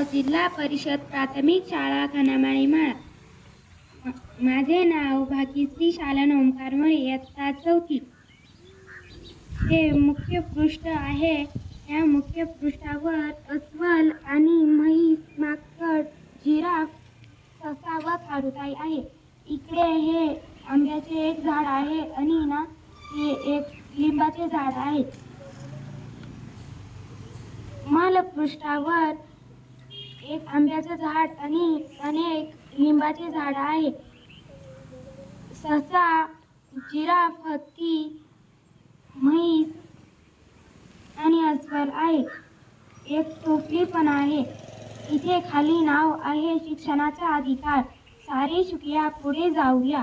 नाव जिल्हा परिषद प्राथमिक शाळा खनामाळी माळा. माझे नाव भाग्यश्री शालन ओंकार मुळे इयत्ता चौथी. हे मुख्य पृष्ठ आहे. या मुख्य पृष्ठावर अस्वल आणि म्हैस माकड जिराफ ससा व खारुताई आहे. इकडे हे आंब्याचे एक झाड आहे आणि ना हे एक लिंबाचे झाड आहे. मालपृष्ठावर एक आंब्याचं झाड आणि अनेक लिंबाचे झाड आहे. ससा जिराफ हत्ती म्हैस आणि अस्वल आहे. एक टोपली पण आहे. इथे खाली नाव आहे शिक्षणाचा अधिकार. सारे शिकूया पुढे जाऊया.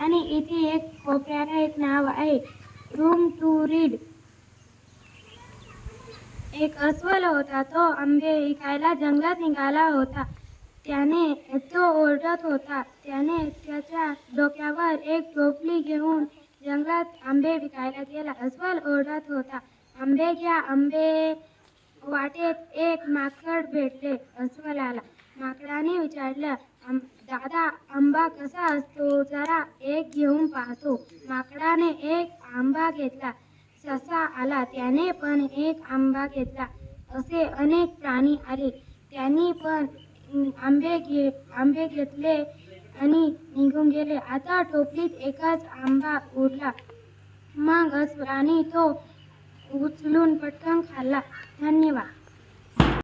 आणि इथे एक कोपऱ्याला एक नाव आहे. रूम टू रीड एक अस्वल होता तो आंबे विकायला जंगलात निघाला होता. त्याने तो ओरडत होता. त्याने त्याच्या डोक्यावर एक टोपली घेऊन जंगलात आंबे विकायला गेला. अस्वल ओरडत होता आंबे घ्या आंबे. वाटेत एक माकड भेटले. अस्वलाला माकडाने विचारलं "आं- दादा आंबा कसा असतो? जरा एक घेऊन पाहतो. माकडाने एक आंबा घेतला. ससा आला त्याने पण एक आंबा घेतला. असे अनेक प्राणी आले. त्यांनी पण आंबे घे आंबे घेतले आणि निघून गेले. आता टोपलीत एकच आंबा उरला. मग प्राणी तो उचलून पटकन खाल्ला. धन्यवाद.